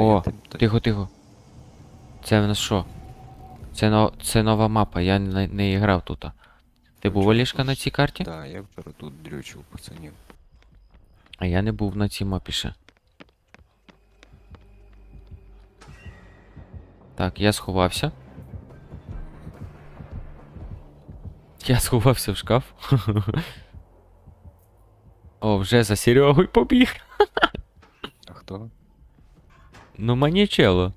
О, Тихо, тихо. Це в нас що? Це, но... це нова мапа, я не, не грав тут. Ти був Олішка на цій карті? Да, я вчора тут дрючив пацанів. А я не був на цій мапі ще. Так, я сховався. Я сховався в шкаф. О, вже за Серегою побіг. А хто? Ну манічело.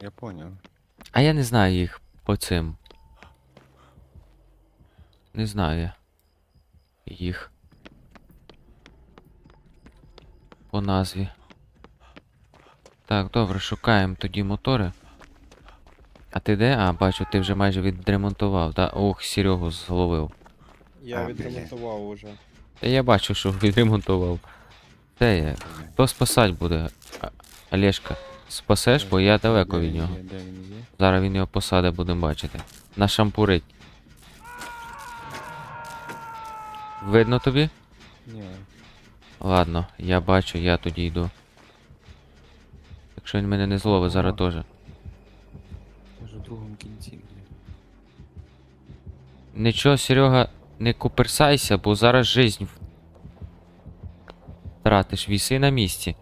Я поняв. А я не знаю їх по цим. Не знаю я. Їх. По назві. Так, добре, шукаємо тоді мотори. А ти де? А, бачу, ти вже майже відремонтував, да? Ох, Серегу зловив. Я А, відремонтував уже. Та я бачу, що відремонтував. Де я? Хто спасать буде? А- Олешка, спасеш, бо я далеко від нього. Де він є? Зараз він його посадить, будемо бачити. Нашампурить. Видно тобі? Ні. Ладно, я бачу, я тоді йду. Якщо він мене не зловить, зараз теж. Ж у другому кінці. блін. Нічого, Серега, не куперсайся, бо зараз жизнь в- втратиш, віси на місці.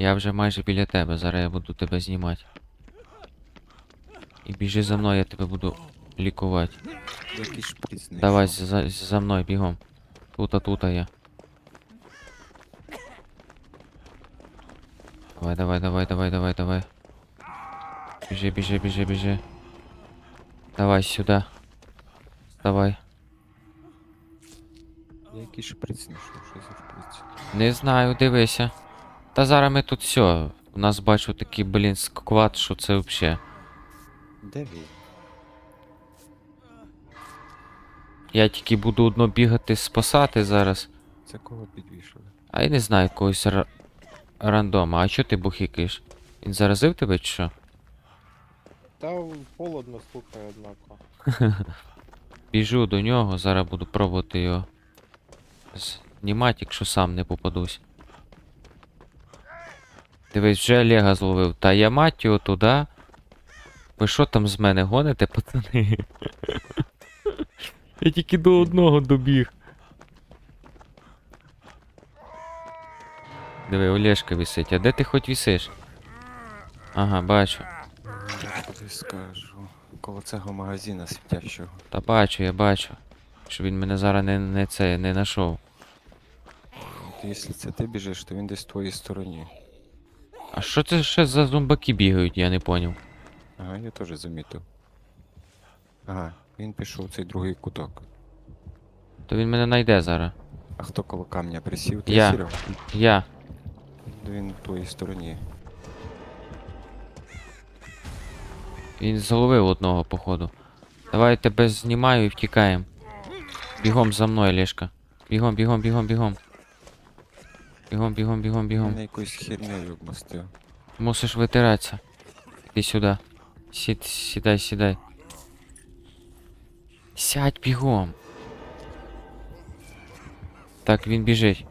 Я вже майже біля тебе, зараз я буду тебе знімати. І біжи за мною, я тебе буду лікувати. Давай за, за мною бігом. Тута, тута я. Давай, давай, давай, давай, давай, давай. Біжи, біжи, біжи, біжи. Давай сюди. Давай. Я який шприц знайшов, що за шприц? Не знаю, дивися. Та зараз ми тут все. У нас бачу такий, блін, сквад, що це взагалі. Де він? Я тільки буду одно бігати спасати зараз. Це кого підвішали? А я не знаю когось ра- рандома. А чо ти бухікаєш? Він заразив тебе чи що? Та холодно, слухай, однако. Біжу до нього, зараз буду пробувати його знімати, якщо сам не попадусь. Дивись, вже Олега зловив. Та я мать його туди. Ви що там з мене гоните, пацани? Я тільки до одного добіг. Диви, Олешка висить. А де ти хоч висиш? Ага, бачу. Тобі скажу. Коло цього магазина світящого. Та бачу, я бачу. Що він мене зараз не, не це не знайшов. Якщо це ти біжиш, то він десь в твоїй стороні. А що це ще за зомбаки бігають, я не поняв. Ага, я теж замітив. Ага, він пішов в цей другий куток. То він мене знайде зараз. А хто коло камня присів? Ти Я. Серьога? Я. Він в твоїй стороні. Він зловив одного, походу. Давай я тебе знімаю і втікаємо. Бігом за мною, Лешка. Бігом, бігом, бігом, бігом. Бігом, бігом, бігом, бігом. Мене якоюсь хернею обмастив. Мусиш витиратися. Іди сюди. Сід, сідай, сідай. Сядь бігом. Так, він біжить.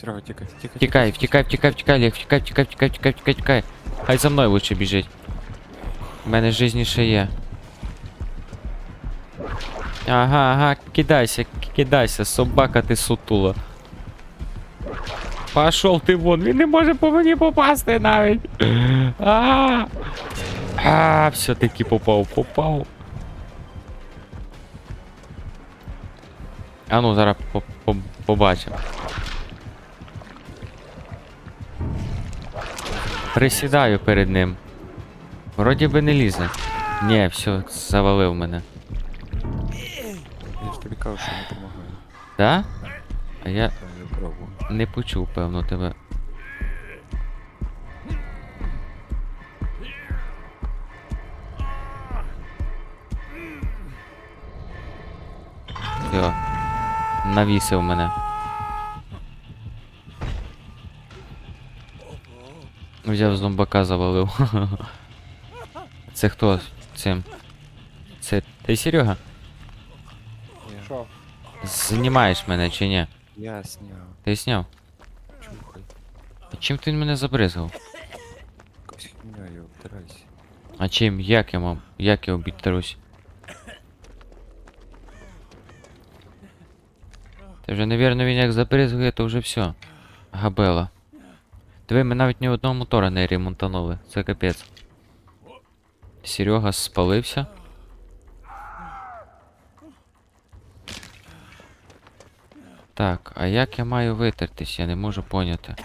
Серега, тікай, тікай. Втікай, втікай, втікай, втікай, Олег, втікай, втікай, втікай, втікай, втікай, втікай. Хай за мною лучше біжить. У мене жизні ще є. Ага, ага, кидайся, кидайся, собака ти сутула. Пошов ти вон, він не може по мені попасти навіть. А, а все-таки попав, попав. А ну зараз по- по- побачимо. Присідаю перед ним. Вроді би не лізе. Ні, все, завалив мене. Я ж тобі кажу, що не допомагає. Да? А я Та не почув, певно, тебе. Все. Навісив мене. Взяв зомбака завалив. Це хто цим? Це ти Серега? Що? Знімаєш мене чи ні? Я сняв. Ти сняв? Чухай. А чим ти мене забризгав? Якось хім'яю, обтирайся. А чим? Як я мав? Як я обітарусь? Ти вже, навірно, він як забризгує, то вже все. Габела. Диви, ми навіть ні одного мотора не ремонтанули. Це капець. Серега спалився. Так, а як я маю витертись? Я не можу поняти.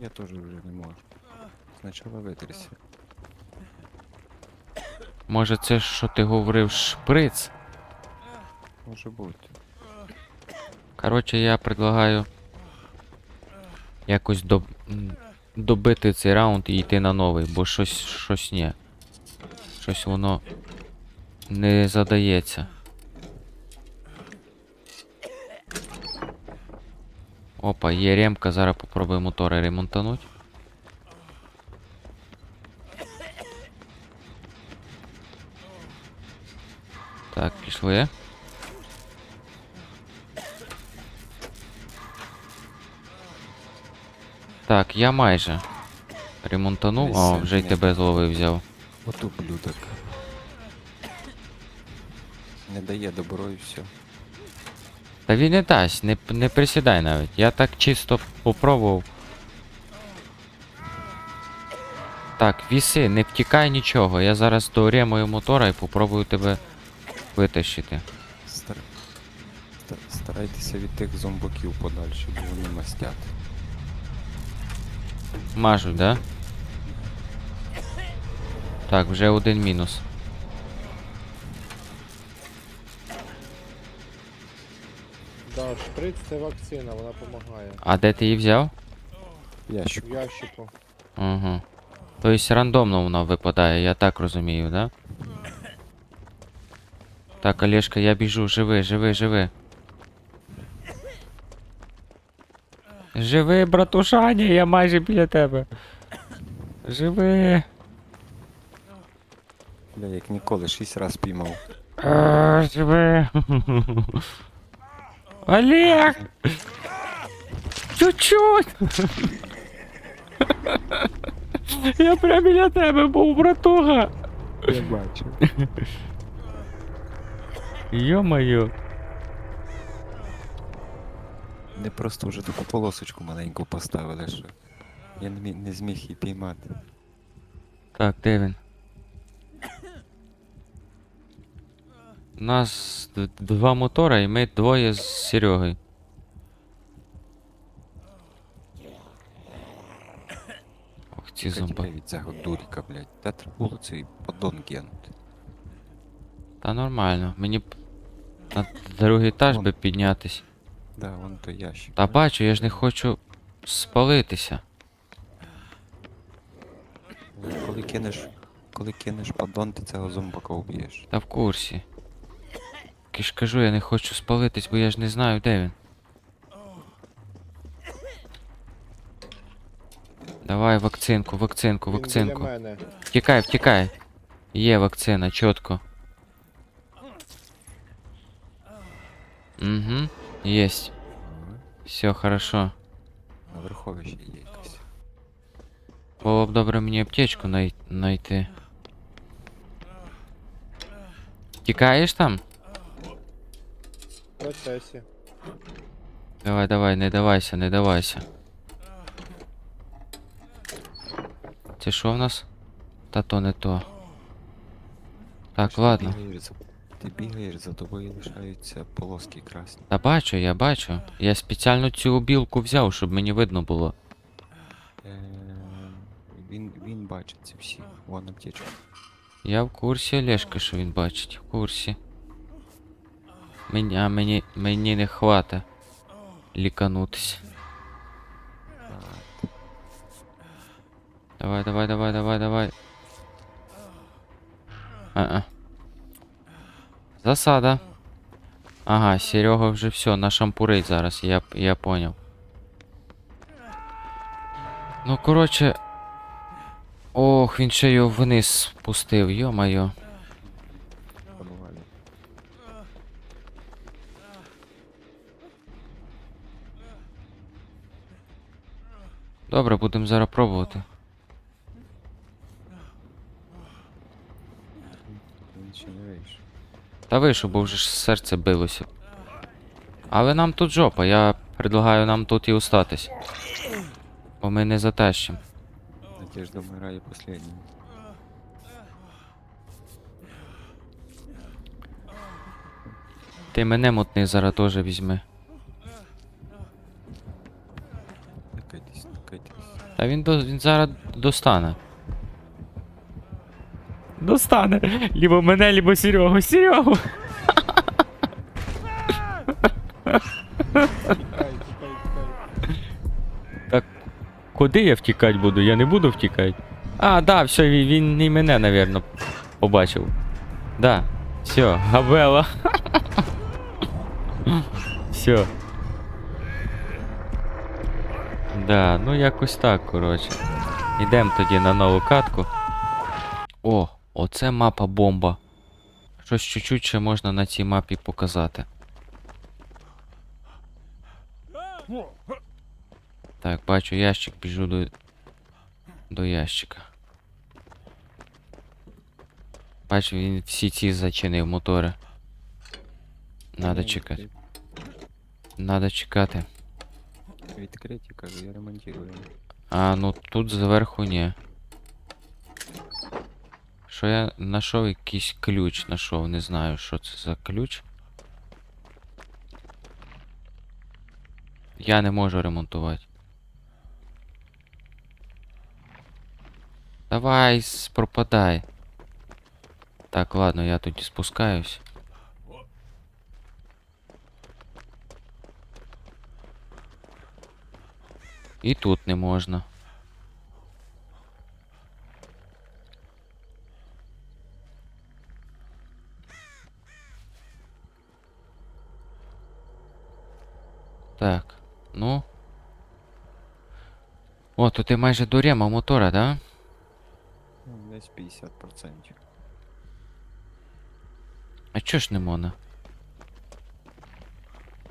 Я теж вже не можу. Спочатку витерся. Може це що ти говорив шприц? Може бути. Коротше, я предлагаю якось доб... добити цей раунд і йти на новий, бо щось щось ні. Щось воно не задається. Опа, є ремка, зараз попробую мотори ремонтануть. Так, пішли. Так, я майже ремонтанув, це вже й тебе зловив взяв. Ото блюдок. Не дає добро і все. Та він не дасть, не, не присідай навіть. Я так чисто попробував. Так, віси, не втікай нічого. Я зараз доремую мотора і попробую тебе витащити. Стар... ста- Старайтеся від тих зомбаків подальше, бо вони мастять. Мажуть, да? Так, вже один мінус. Да, шприц це вакцина, вона допомагає. А де ти її взяв? Ящик. В ящику. Угу. Тобто рандомно вона випадає, я так розумію, да? Так, Олешка, я біжу, живи, живи, живи. Живи, братушані, я майже біля тебе. Живи. Бля, як ніколи, шість раз піймав. А, живи. Олег! Чуть-чуть! Я прям біля тебе був, братуха! Я бачу. Йо-моє. Не просто вже таку полосочку маленьку поставили, що я не, мі- не зміг її піймати. Так, де він? У нас два мотора, і ми двоє з Серегою. Ох, ці зомби. Від цього дуріка, блядь. Та треба цей поддон генути. Та нормально, мені б на другий етаж би піднятись. Да, вон той ящик. Та бачу, я ж не хочу спалитися. Коли кинеш, коли кинеш поддон, ти цього зомбака вб'єш. Та в курсі. Тільки ж кажу, я не хочу спалитись, бо я ж не знаю, де він. Давай вакцинку, вакцинку, Він біля вакцинку. мене. Втікай, втікай. Є вакцина, чітко. Угу, єсть. Все хорошо. На верховищі є якась. Було б добре мені аптечку най- знайти. Тікаєш там? Процесі. Давай, давай, не давайся, не давайся. Це що в нас? Та то не то. Так, Ти ладно. бігаєш за- Ти бігаєш, за тобою лишаються полоски красні. Та бачу, я бачу. Я спеціально цю білку взяв, щоб мені видно було. Е, він, він бачить ці всі. Вон аптечка. Я в курсі Олешка, що він бачить, в курсі. Мені, а мені, мені не хвата ліканутись. Давай, давай, давай, давай, давай. А-а. Засада. Ага, Серега вже все, нашампурить зараз, я, я поняв. Ну, коротше. Ох, він ще його вниз спустив, йо-моє. Добре, будемо зараз пробувати. Не. Та вийшов, бо вже ж серце билося. Але нам тут жопа, я предлагаю нам тут і остатись. Бо ми не затащимо. Надежда вмирає последнім. Ти мене мотний зараз теж візьми. Та він, до, він зараз достане. Достане. Либо мене, либо Серегу. Серегу. Тікай. Куди я втікати буду? Я не буду втікати. А, да, все, він, він і мене, напевно, побачив. Да. Все, габела. Все. Да, ну якось так, коротше. Йдемо тоді на нову катку. О, оце мапа бомба. Щось чуть-чуть ще можна на цій мапі показати. Так, бачу ящик, біжу до. До ящика. Бачу, він всі ці зачинив мотори. Надо чекати. Надо чекати. Відкриті, кажу, я ремонтую. А, ну тут зверху ні. Що я знайшов якийсь ключ, знайшов, не знаю, що це за ключ. Я не можу ремонтувати. Давай, пропадай. Так, ладно, я тоді спускаюсь. І тут не можна. Так, ну. О, то ти майже до рема мотора, да? Десь 50%. А чо ж не можна?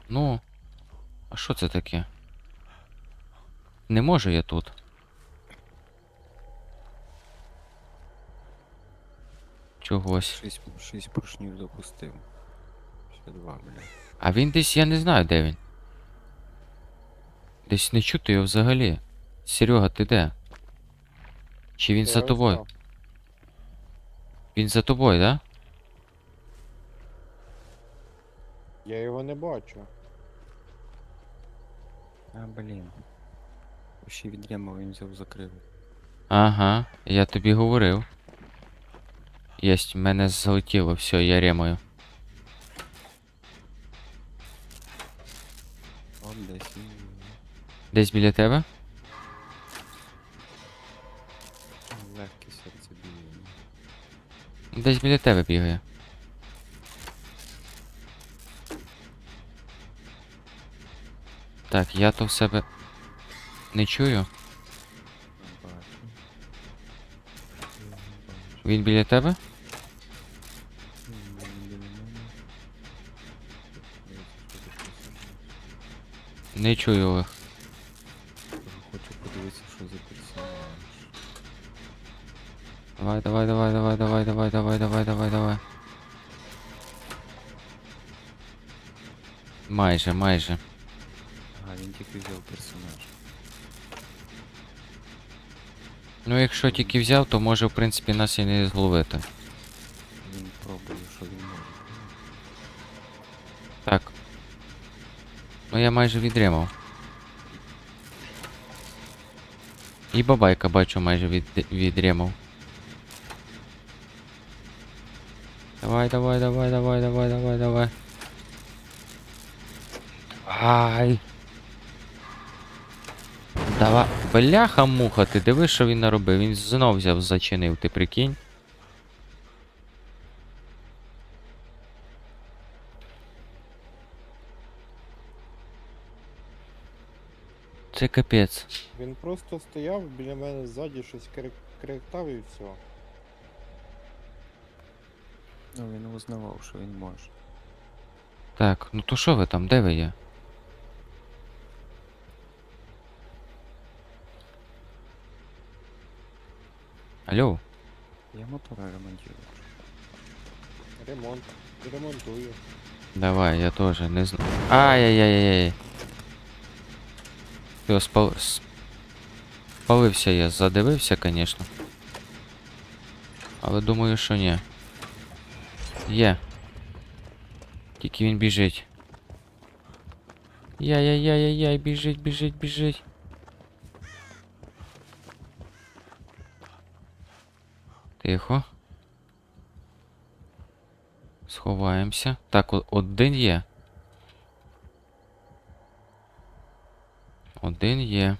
Ну. А що це таке? Не можу я тут. Чогось. 6, 6 поршнів допустив. Ще два, бля. А він десь, я не знаю, де він. Десь не чути його взагалі. Серега, ти де? Чи він Я за тобою? Він за тобою, да? Я його не бачу. А, блін. Ще відрямав, він взяв закрив. Ага, я тобі говорив. Єсть, в мене залетіло, все, я ремою. От десь. Десь біля тебе? Легке серце біє. Десь біля тебе бігає. Так, я то в себе не чую. Він біля тебе? Не чую Олег. Хочу подивитися, що за персонаж. Давай, давай, давай, давай, давай, давай, давай, давай, давай, давай. Майже, майже. Ага, він тільки взяв персонаж. Ну, якщо тільки взяв, то може, в принципі, нас і не зловити. Він пробує, що він може. Так. Ну я майже відремав. І бабайка бачу майже від... відремав. Давай, давай, давай, давай, давай, давай, давай. Ай. Давай. Бляха муха, ти диви, що він наробив. Він знов взяв, зачинив, ти прикинь. Це капець. Він просто стояв біля мене ззаді, щось кричав і все. Ну він узнавав, що він може. Так, ну то що ви там, де ви є? Алло? Я мотора ремонтую. Ремонт. Ремонтую. Давай, я тоже не знаю. Ай-яй-яй-яй. Все, спал... с- спалився я, задивився, конечно. Але думаю, що ні. Є. Тільки він біжить. Яй-яй-яй-яй, біжить, біжить, біжить. Тихо. Сховаємося. Так, один є. Один є.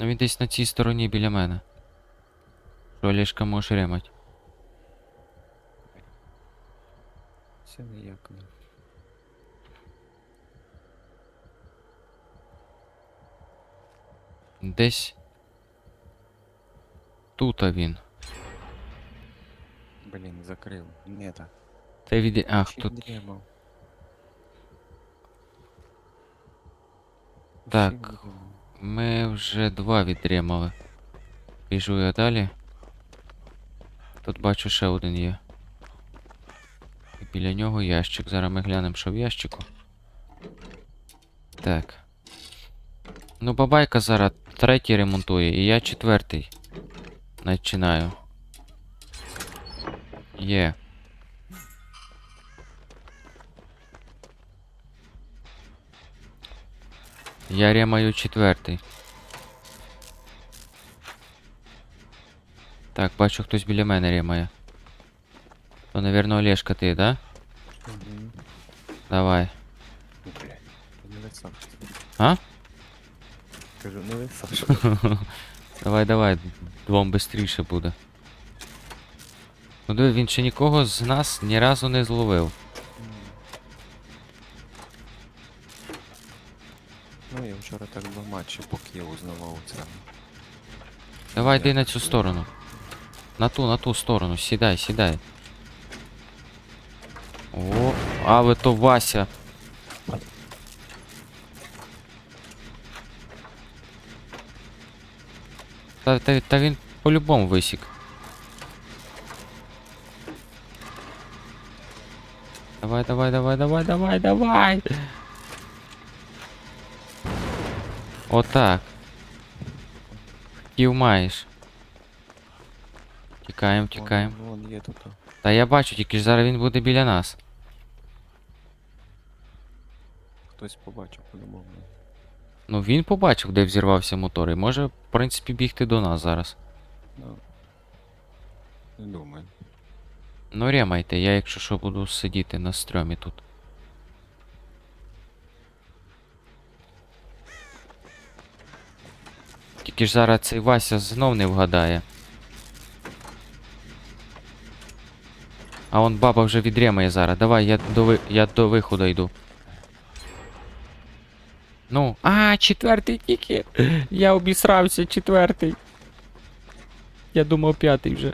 Він десь на цій стороні біля мене. Що Олешка може ремать. Це ніяк не. Десь. Тут він. Блін, закрив. Не так. Та від... Ах, Ще тут. Так. Ми вже два відремали. Біжу я далі. Тут бачу ще один є. І біля нього ящик. Зараз ми глянемо, що в ящику. Так. Ну, бабайка зараз третій ремонтує, і я четвертий. Начинаю. Є. Я ремаю четвертий. Так, бачу, хтось біля мене ремає. То, навірно, Олешка ти, да? Мгм. Давай. Ну, блядь, ти не висав. А? Кажу, не висав. Давай, давай, двом бистріше буде. Ну диви, він ще нікого з нас ні разу не зловив. Ну, я вчора так два матчі по Києву знову це. Давай йди на цю сторону. На ту, на ту сторону, сідай, сідай. О, але то Вася. Та, та, та він по-любому висік. Давай, давай, давай, давай, давай, давай. Отак. Ків маєш. Тікаємо, тікаємо. Вон, вон є тут. о. Та я бачу, тільки ж зараз він буде біля нас. Хтось побачив по-любому. Ну він побачив, де взірвався мотор, і може, в принципі, бігти до нас зараз. Ну. Не думаю. Ну ремайте, я якщо що буду сидіти на стрьомі тут. Тільки ж зараз цей Вася знов не вгадає. А он баба вже відремає зараз. Давай, я до, ви... я до виходу йду. Ну. А, четвертий тільки. Я обісрався, четвертий. Я думав п'ятий вже.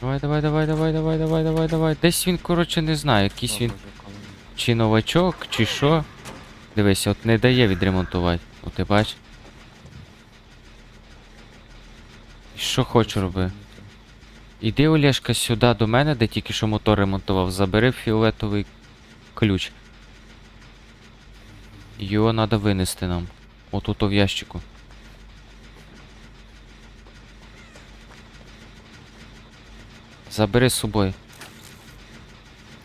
Давай, давай, давай, давай, давай, давай, давай, давай. Десь він, коротше, не знаю, якийсь він чи новачок, чи що. Дивись, от не дає відремонтувати. От ти бач. І Що хочу роби. Іди, Олешка, сюди до мене, де тільки що мотор ремонтував, забери фіолетовий ключ. Його треба винести нам. Отут в ящику. Забери з собою.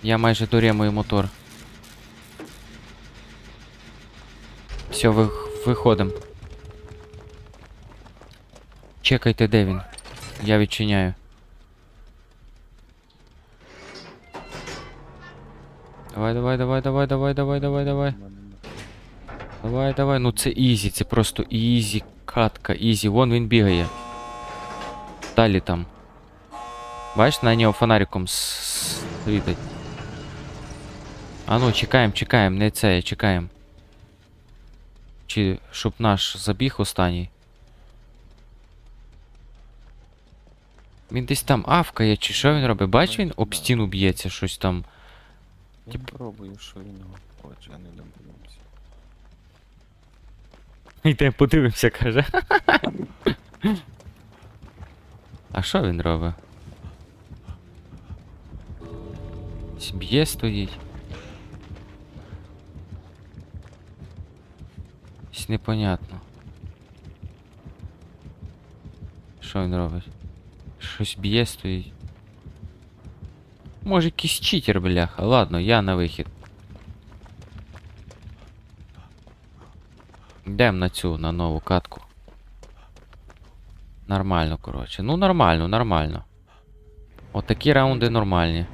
Я майже доремую мотор. Все, ви, виходимо. Чекайте, де він. Я відчиняю. Давай, давай, давай, давай, давай, давай, давай, давай. У мене не- Давай, давай, ну це ізі, це просто ізі, катка, ізі. Вон він бігає. Далі там. Бачиш, на нього фонариком с- світить. А ну, чекаємо, чекаємо, не це, чекаємо. Чи щоб наш забіг останній. Він десь там авкає, чи що він робить? Бач, він об стіну б'ється, щось там Я пробую, що він хоче, а не добудемося. Йдемо подивимося, каже. А що він робить? Б'є стоїть. Щось непонятно. Що він робить? Щось б'є стоїть. Може якийсь читер, бляха. Ладно, я на вихід. Йдемо на цю, на нову катку. Нормально, коротше. Ну нормально, нормально. Отакі раунди нормальні.